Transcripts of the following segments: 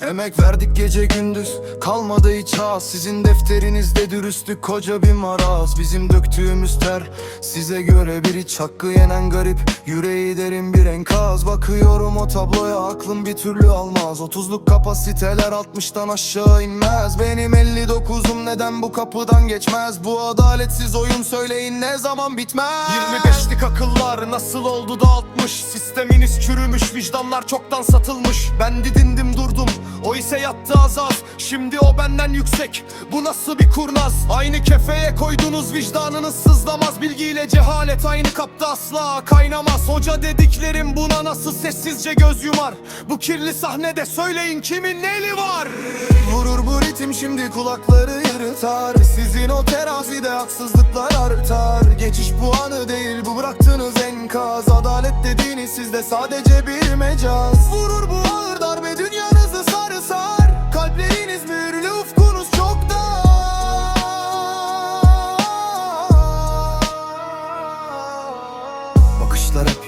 Emek verdik gece gündüz Kalmadı hiç az. Sizin defterinizde dürüstlük koca bir maraz. Bizim döktüğümüz ter Size göre bir hiç hakkı yenen garip. Yüreği derin bir enkaz Bakıyorum o tabloya aklım bir türlü almaz. 30'luk kapasiteler 60'tan aşağı inmez. Benim 59'um neden bu kapıdan geçmez? Bu adaletsiz oyun söyleyin ne zaman bitmez? 25'lik akıllar nasıl oldu da 60 Sisteminiz çürümüş vicdanlar çoktan satılmış. Ben didindim durdum o ise yattı az az Şimdi o benden yüksek. Bu nasıl bir kurnaz? Aynı kefeye koydunuz vicdanınız sızlamaz. Bilgiyle cehalet aynı kapta asla kaynamaz. Hoca dediklerim buna nasıl sessizce göz yumar? Bu kirli sahnede söyleyin kimin eli var? Vurur bu ritim şimdi kulakları yırtar. Sizin o terazide haksızlıklar artar. Geçiş puanı değil bu bıraktığınız enkaz. Adalet dediğiniz sizde sadece bir mecaz. Vurur bu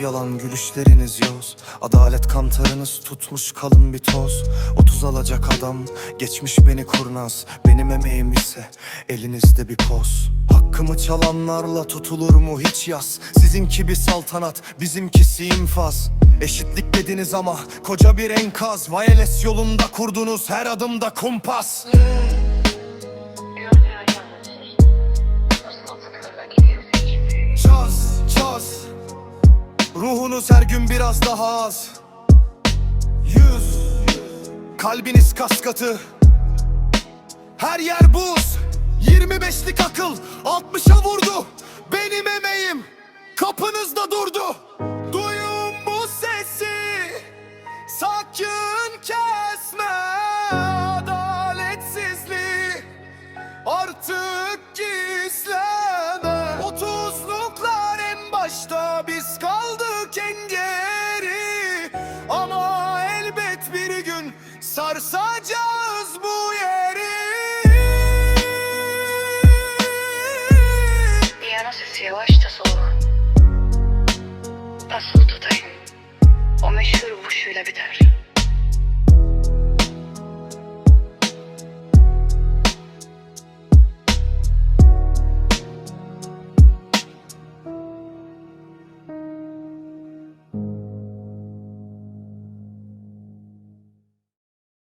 yalan gülüşleriniz yoz. Adalet kantarınız tutmuş kalın bir toz. 30 alacak adam geçmiş beni kurnaz. Benim emeğim ise elinizde bir poz. Hakkımı çalanlarla tutulur mu? Hiç yaz Sizinki bir saltanat bizimkisi infaz. Eşitlik dediniz ama koca bir enkaz. Violes yolunda kurdunuz her adımda kumpas Ruhunuz her gün biraz daha az. Yüz. Kalbiniz kas katı Her yer buz. 25'lik akıl. 60'a vurdu. Benim emeğim. Kapınızda durdu. Duyun bu sesi. Sakın kesme Adaletsizliği. Artık gizleme bile biter.